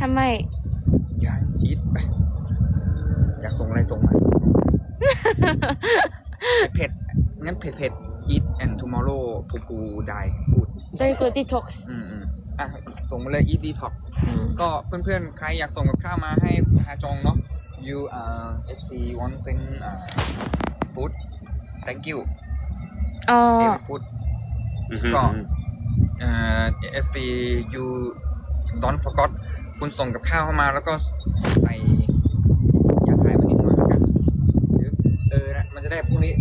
ทำไม อยากอีทไปอยากส่งอะไรส่งมา เผ็ดๆงั้นเผ็ดเผ็ด eat and tomorrow ปูปูได้พูด very good detox อืมอืมอะ ส่งมาเลย eat detox อืมก็เพื่อนๆ ใครอยากส่งกับข้าวมาให้ฮาจองเนาะ you uh FC want send uh food thank you อ๋อ every food ก็เอ่อ FC you don't forgot คุณส่งกับข้าวเข้ามาแล้วก็ใส่ยาถ่ายมานิดหน่อยแล้วกันหรือเออนะมันจะได้พรุ่งนี้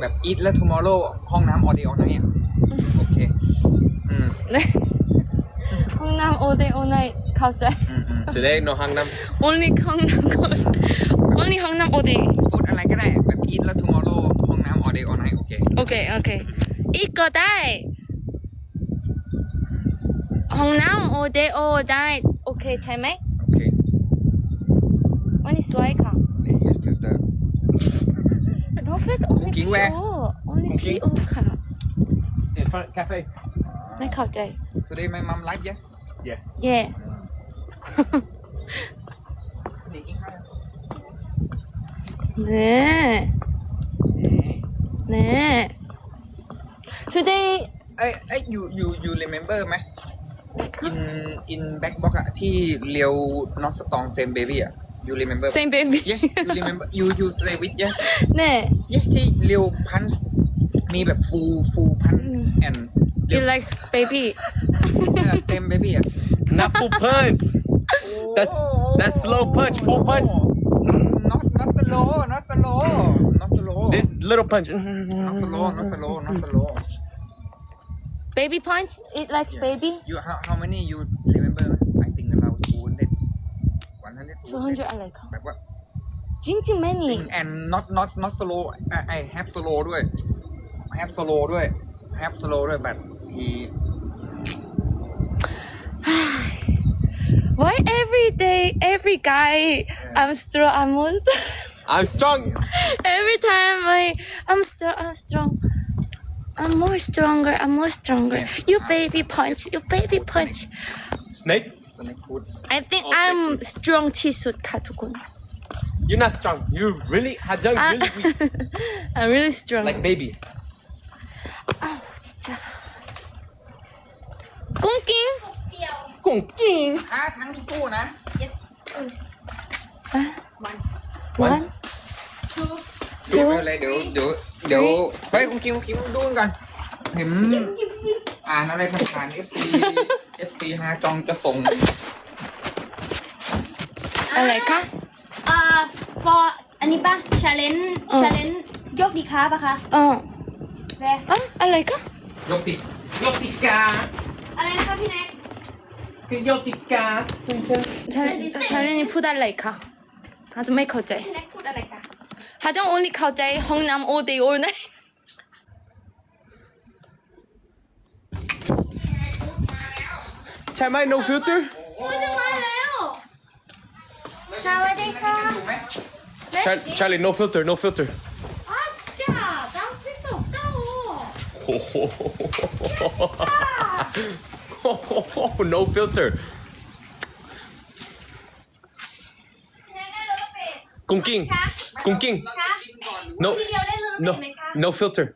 แบบ eat และ tomorrow ห้องน้ำ audio นะเนี่ยโอเค อืมห้องน้ำ all day all night เข้าใจ อืมอืม Today no hangnam. only ห้องน้ำก่อน only ห้องน้ำ all day พูดอะไรก็ได้แบบ eat และ tomorrow ห้องน้ำ audio นะโอเค โอเคโอเคอีกก็ได้ห้องน้ำ all day all night โอ เคใช่ไหมโอเควันนี้สวยค่ะ yes filter no fit only Cooking PO where? only Cooking? PO ค่ะ In front cafe. ไม่เข้าใจ today my mom live yeah Yeah. เย่เด็กกินข้าวยัง เน่เน่ today เอ้ยเอ้ย you you you remember ไหม in in back box อะที่เลียว not strong same baby อะ you remember same baby yeah you remember you you stay with yeah เน่ yeah ที่เลียวพันมีแบบ full full พัน and you like baby same baby อะ Not full punch. That's that's slow punch. Full punch. not not slow not slow not slow This little punch. not slow not slow not slow baby punch it likes baby you how how many you remember ไหม I think เราทูนเด็ดวันนั้นเด็ด 200อะไรคะ แบบว่า จริงจริงๆ many and not not not slow I I have slow ด้วย have slow ด้วย have slow ด้วย but he why every day every guy I'm strong I'm most I'm strong. every time I I'm strong I'm strong I'm more stronger I'm more stronger Yeah. you baby punch you baby punch Snake. ตัวนี้พูด I think I'm strong ที่สุดค่ะทุกคน You're not strong. You really Hajang Ah. really weak. I'm really strong Like baby. อ้าว진짜กุ้งกิ้ง Kung king. อ่ะทั้งคู่นะ วัน เดี๋ยวอะไรเดี๋ยวเดี๋ยว เดี๋ยว เฮ้ยคุณคิงคุณคิงดูก่อนเห็น อ่านอะไรผ่านๆ FC FC ฮาจองจะส่ง อะไรคะ อ่า for อันนี้ปะ challenge เออ challenge ยกดีค้าปะคะอ๋อแวอ๋ออะไรคะยกติดยกติกา อะไรนะคะพี่แน็กคือยกติกาชาเลนชาเลนพูดอะไรคะฮาจะไม่เข้าใจ พี่แน็กพูดอะไรกัน ฮาจะ only เข้าใจห้องน้ำ all day all night Chai Mai no filter. จะมาแล้วสวัสดีค่ะถูกไหม Char- Charlie no filter. No filter. อ้าวจ้าจำพี่สุกเจ้า no filter. พี่แน็กได้รถ เป็ด Kung king. คะ Kung king. คะ No. ทีเดียวได้รถ No. เป็ดไหมคะ No filter.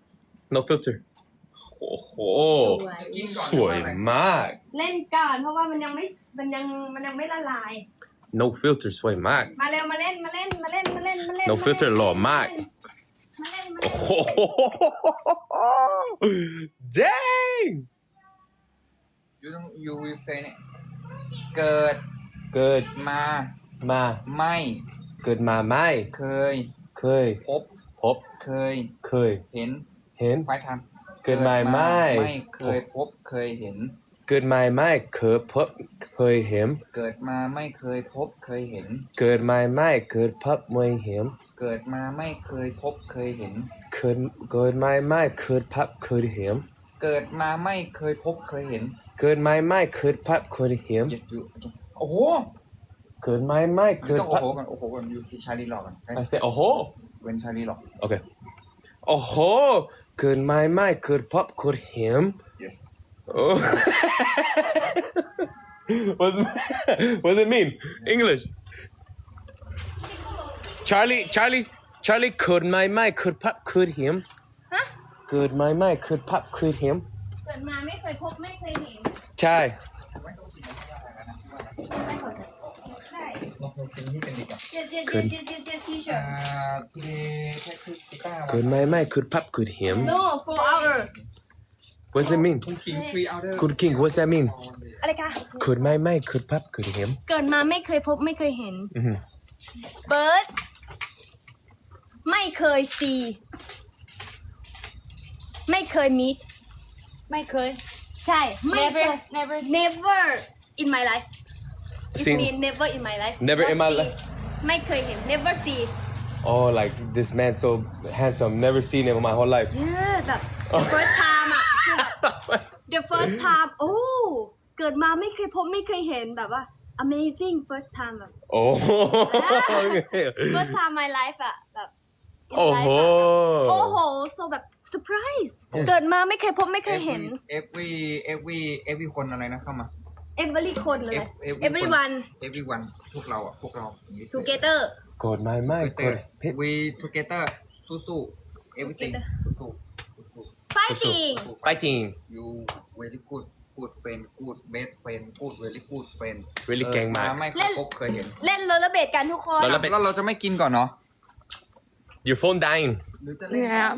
No filter. Oh, สวยมาก เล่นก่อนเพราะว่ามันยังไม่ มันยัง มันยังไม่ละลาย No filter สวยมาก มาเร็วมาเล่นมาเล่นมาเล่นมาเล่นมาเล่น No filter หล่อมาก มาเล่นมาโอ้เล่นโห dang ยูต้องยูวิเซเนี่ยเกิดเกิดมามาไม่ เกิดมาไม่ เคย เคย พบ พบ เคย เคย เห็น เห็นไฟทำเกิดมาไม่ ไม่เคยพบ เคยเห็น เกิดมาไม่เคยพบ เคยเห็น เกิดมาไม่เคยพบ เคยเห็น เกิดมาไม่เคยพบไม่เห็น เกิดมาไม่เคยพบ เคยเห็น เกิดเกิดมาไม่เคยพบ เคยเห็น เกิดมาไม่เคยพบ เคยเห็น เกิดมาไม่เคยพบ เคยเห็นหยุดอยู่โอ้โห เกิดมาไม่เคยูยต้องพโอ้บโหกันโอ้โหกันยูซีชาลีหลอกกัน I say โอ้โหเว้นชาลีหลอกโอเคโอ้โหเกิดมาไม่เคยพบเคยเห็น yes โอ้ What's what does it mean? English. Charlie, Charlie, Charlie could my my could pop could him. Could my my could pop could him. เกิดมาไม่เคยพบไม่เคยเห็น Chai. ใช่ ลองเพลงที่เป็นดีกว่าเจ็ดเจ็ดเจ็ดเจ็ดเจ็ดเจ็ดทีเชิอ่าร์ตทีเดแค่คือกีตาร์ Could my my could pop could him. no for hour What's it mean? คุณคิงฟรีเอาเดอร์ Could king? What's that mean? อะไรคะ Could my my could pop could him. เกิดมาไม่เคยพบไม่เคยเห็น Mhm. เบิร์ดไม่เคยซีไม่เคยมิดไม่เคย ใช่ ไม่เค never ย never never in my life it Seen- mean never in my life Never in Not my see. life. ไม่เคยเห็น never see Oh, like this man so handsome. Never seen him in my whole life. เย้แบบ the first time อ่ะคือแบบ the first time โอ้เกิดมาไม่เคยพบไม่เคยเห็นแบบว่า amazing first time แบบ oh. first time my life อะแบบ in โอ้ life โห อะโอ้โห so แบบ surprise เกิดมาไม่เคยพบไม่เคยเห็น เอฟวีเอฟวีเอฟวีคนอะไรนะเข้ามา every คนเลย Ev- everyone everyone พวกเราอะ พวกเราอย่างนี้ together God, my my together could. we together สู้ๆ everything Together สู้ๆสู้ fighting ๆ Fighting. you very good good friend good best friend good very good friend Really เออเก่งมาก ไม่เคยพบเคยเห็นเล่นโรลเลอร์เบดกันทุกคนโรลเลอร์เบดแล้วเราจะไม่กินก่อนเนาะ Your phone dying. หรือจะเล่น yeah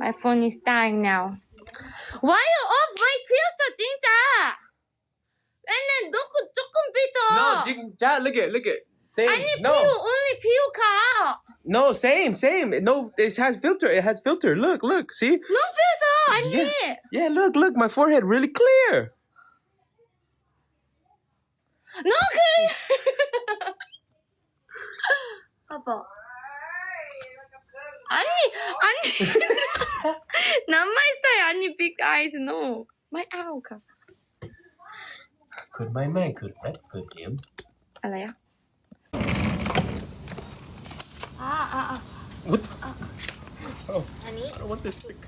my phone is dying now why you off my filter 진 짜 맨날 놓고 조금 비더 No, Jing- Ja, look at, look at. Same. 아니 no, 피우 only 피우카 no, same, same. No, it has filter. It has filter. Look, look. See? no filter 아니 Yeah. Yeah, look, look. My forehead really clear. no clear 봐봐 아니 아니 not my style 아니 big eyes no my eyes Could my man could that could him? 알아요? 아아아 What? Oh, อันนี้ I don't want this stick.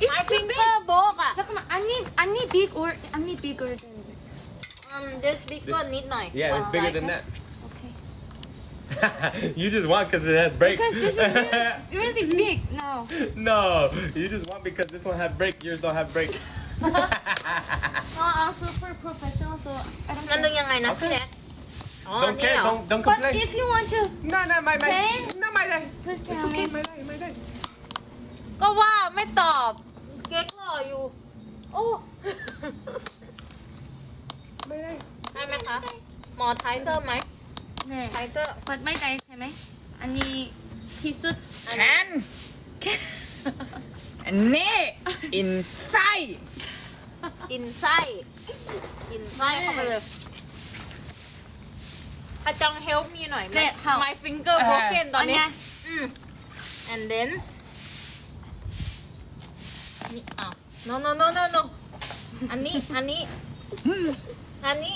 It's my too big finger โบกอะ 잠깐만 아니 아니 big or 아니 bigger than um this bigger นิดหน่อย Yeah, it's Oh, bigger like than that? that. okay you just want because it has brake. because this is really, really big now no, you just want because this one had brake. Yours don't have brake. oh I'm super professional so I don't มันดึ care งยังไงนะพี่แน็กอ๋ออัน Don't นี้ care. เหรอ Don't don't but complain. if you want to No, no, my my. Change? No, my day. please It's tell okay, me my day, my day. ก็ว่าไม่ตอบ เก๊กรออยู่ โอ้ My day. ได้ไหมคะ หมอไทเกอร์ไหม 네 ไทเกอร์ but my dayใช่ไหมอันนี้ที่สุด แคน อันนี้ inside อินไส้อินไส้เข้าไปเลยอาจองเฮลมีหน่อยไหม เจ็ด how my finger broken ตอนนี้อันเนี้ยอืม and then นี่อ้าว no no no no no อันนี้ อันนี้ อันนี้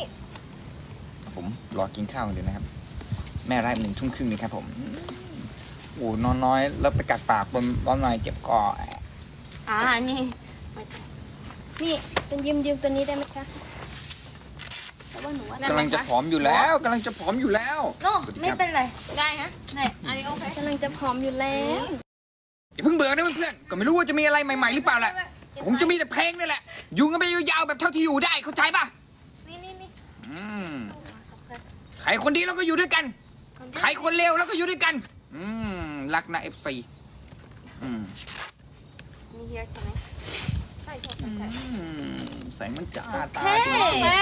ผมรอกินข้าวกันเดี๋ยวนะครับ แม่ไล่หนึ่งทุ่มครึ่งเลยครับผมโอ้นอนน้อย แล้วไปกัดปากบนบนหน่อยเจ็บคออ่าอันนี้นี่เป็นยืมยืมตัวนี้ได้ไหมคะแต่ว่าหนูว่ากำลังจะผอมอยู่แล้วกำลังจะผอมอยู่แล้วโนไม่เป็นไรได้ฮะเน่อันนี้โอเคกำลังจะพร้อมอยู่แล้วอย่าเพิ่งเบื่อนะเพื่อนๆก็ไม่รู้ว่าจะมีอะไรใหม่ๆหรือเปล่าแหละคงจะมีแต่เพลงนี่แหละ อยู่กันไปยาวๆแบบเท่าที่อยู่ได้เข้าใจปะนี่นี่นี่อืมใครคนดีเราก็อยู่ด้วยกัน ใครคนเลวเราก็อยู่ด้วยกัน อืม รักนะเอฟซีอืมนี่ here ใช่ไหมใช่ใช่ใช่ใช่อืมแสงมันจ้าตาเฮ้ดีแม่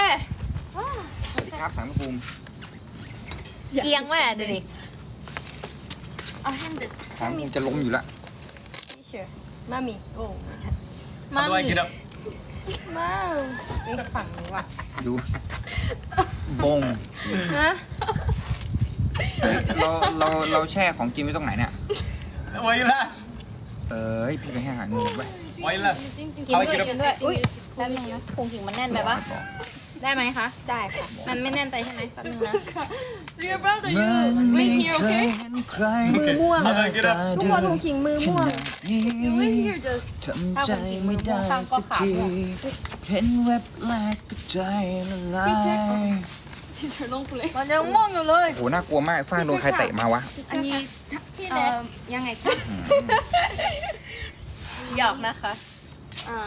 สวัสดีครับสังกภูมิเอียงแม่เดี๋ยวนี้เอา hand สังกภูมิจะล้มอยู่แล้วพี่เชื่อมามีโอ้ไม่ใช่ How do I get up? มาไอ้ฝั่งนี้ว่ะดูบงฮะเราเราเราแช่ของกินไว้ตรงไหนเนี่ย Why you laugh? เอ้ยพี่ไปให้อาหารงูไป Why you laugh? กินด้วยกินด้วยอุ้ยแป๊บนึงนะพุงถึงมันแน่นไปปะได้ไหมคะ ได้ค่ะ มันไม่แน่นใจใช่ไหมแป๊บนึงนะ Dear brother you มันไม่ wait เค here ย okay เห็นใครมือม่วงหน้าตาทุกดีคนหูขิงมือม่วงนี้ you wait here just ทำใจไม่ได้สักทีเห็นเว็บแรกก็ใจละลาย teacher ลงเลยมันยังม่วงอยู่เลยโหน่ากลัวมากฟ้างโดนใครเตะมาวะ อันนี้พี่เอ่แนทอยังไงคะหยอกนะคะ อ๋อ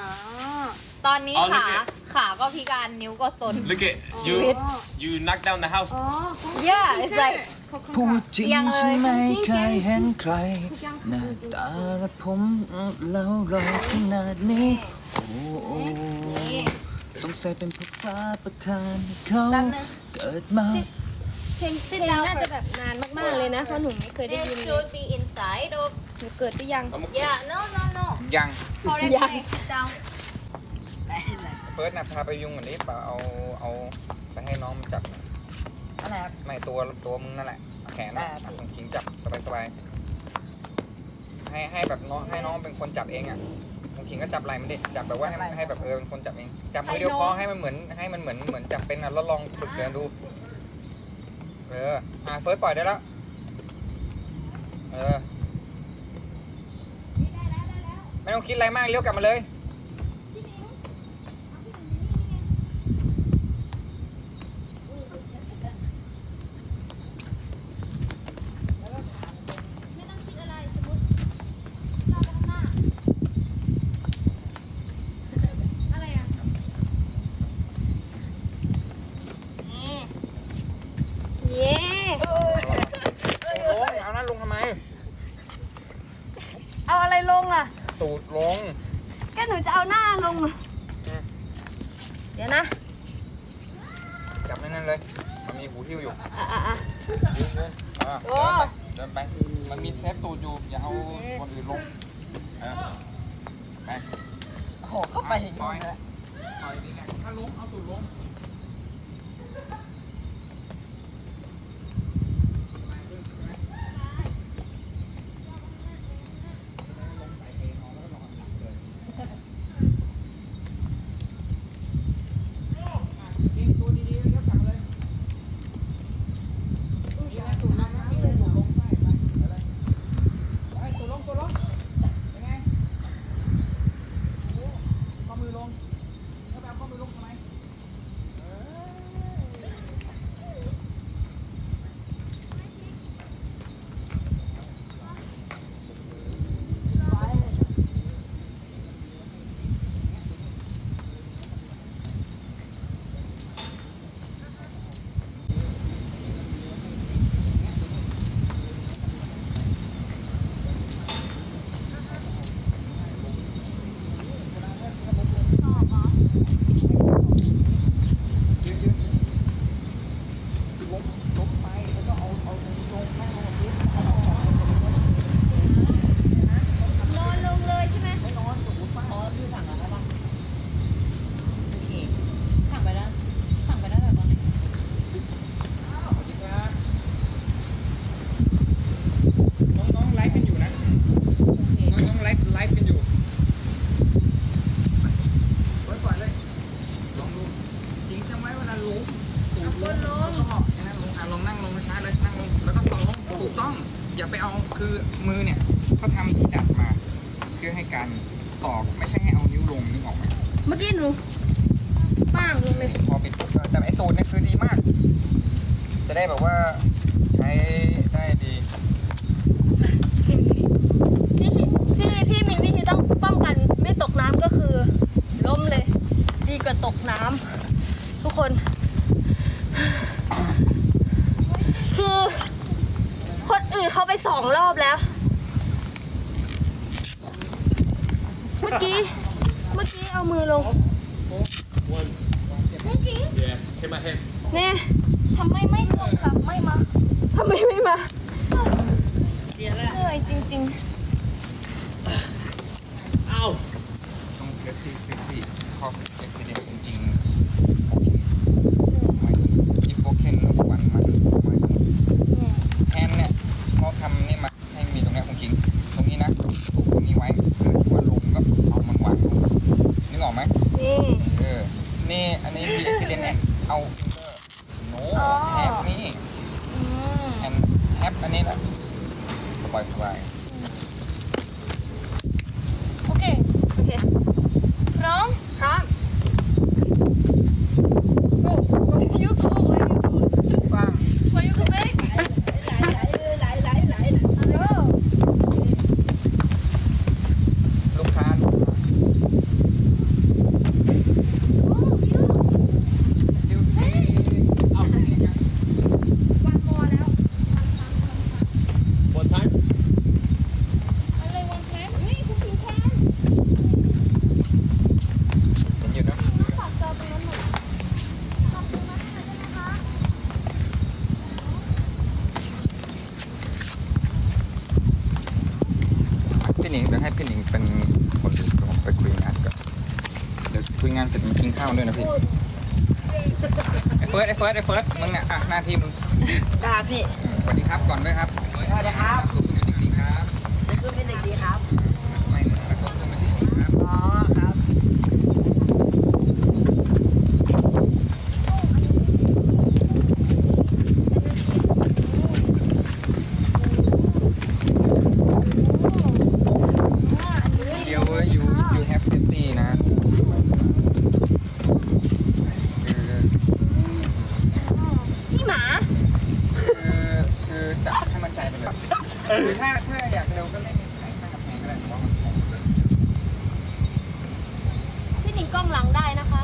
ตอนนี้เอาลูขากเกดขาก็พิการนิ้วก็ซน Look at you. You knock down the house. อ๋อ Yeah it's like พูดจริงยังเลยฉันไม่เคยเห็นใคร หน้าตาและผมแล้วรอขนาดนี้ โอ้โอ้สงสัยเป็นเพราะฟ้าประทานให้เขา แป๊บนึง เกิดมาเพลงเพลงน่าจะแบบนานมากๆเลยนะเพราะหนูไม่เคยได้ This ยินเลย should be inside of หนูเกิดได้ยัง yeah no no no ยัง correct ยัง sit down เฟิร์สนะพาไปยุงก่อนดิเปล่าเอาเอาไปให้น้องมันจับหน่อยอะไรครับ ไม่ตัวตัวมึงนั่นแหละเอาแขนนะอะของคิงจับสบายสบายๆ ให้ให้แบบน้องให้น้องเป็นคนจับเองอะของคิงก็จับไหล่มันดิจับแบบว่าให้ให้แบบเออเป็นคนจับเองจับมือเดียวพอให้มันเหมือนให้มันเหมือนเหมือนจับเป็นอะแล้วลองฝึกเดินดู เอออะเฟิร์สปล่อยได้แล้วเออไม่ต้องคิดอะไรมากเลี้ยวกลับมาเลยเย้ ลงเอานั้นลงทำไม เอาอะไรลงอะ ตูดลง ก็หนูจะเอาหน้าลงอะ อืม เดี๋ยวนะ จับนั่นๆเลย มันมีหูทิ่วอยู่อะอะอะยืนยืนอะโอ้เดินไปเดินไป มันมีเซฟตูดอยู่ อย่าเอาคนอื่นลงเออไปโอ้โหเข้าไปถึงปล่อยปล่อยนี่ไงถ้าลงเอาตูดลง นอนลงเลยใช่ไหม สั่งไปแล้ว สั่งไปแล้วแต่ตอนไหน น้องๆไลฟ์กันอยู่นะ น้องๆไลฟ์ไลฟ์กันอยู่ปล่อยปล่อยเลย ลองดูจริงจำไว้เว ลงตูดลงลงก็แค่นั้นลงอะลองนั่งลงช้าเลยนั่งลงแล้วก็ตรงถูกต้อง อย่าไปเอาคือมือเนี่ยเขาทำที่ดัดมา เพื่อให้การตอกไม่ใช่ให้เอานิ้วลงนึกออกไหมเมื่อกี้หนูป้างลงเลยพอปิดปุ๊บแต่ไอ้ตูดเนี่ยคือดีมาก จะได้แบบว่าใช้ได้ดีพี่พี่พี่มีวิธีต้องป้องกันไม่ตกน้ำก็คือล้มเลย ดีกว่าตกน้ำ ทุกคน คือคนอื่นเขาไปสองรอบแล้ว เมื่อกี้ เมื่อกี้เอามือลง Yeah. Hit my head. เนี่ยทำไมไม่ลงกลับไม่มาทำไมไม่มา เหนื่อยจริง Ow. ต้องเซฟตี้เซฟตี้ข้อเอ็กซิเดนจริงๆ เฟิร์สไอ้เฟิร์สมึงเนี่ยอะหน้าที่มึง ด่าพี่ สวัสดีครับก่อนด้วยครับ จริงกล้องหลังได้นะคะ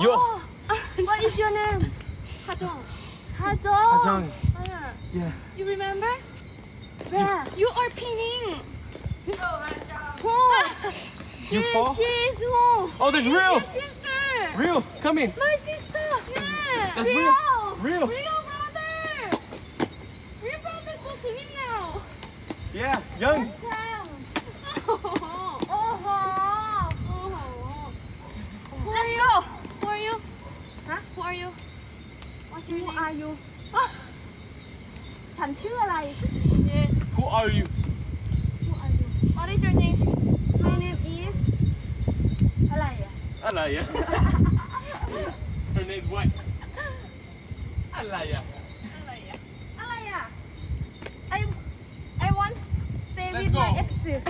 Your What is your name? Hajong. Hajong. Hajong. Hana, Yeah. you remember? Yeah. You are pinning. No, Hajong. Oh. You fall? She who? Oh, there's real. Your sister. Real. Come in. My sister. Yeah. That's real. Real. Real brother. Real brother so sweet now. Yeah. Young. Okay. are you? What's your Who name? are you? Ah! ฉันชื่ออะไร? Who are you? Who are you? What is your name? My name is อะไรอะ อะไรอะ Her name what I I want save Let's it my exit.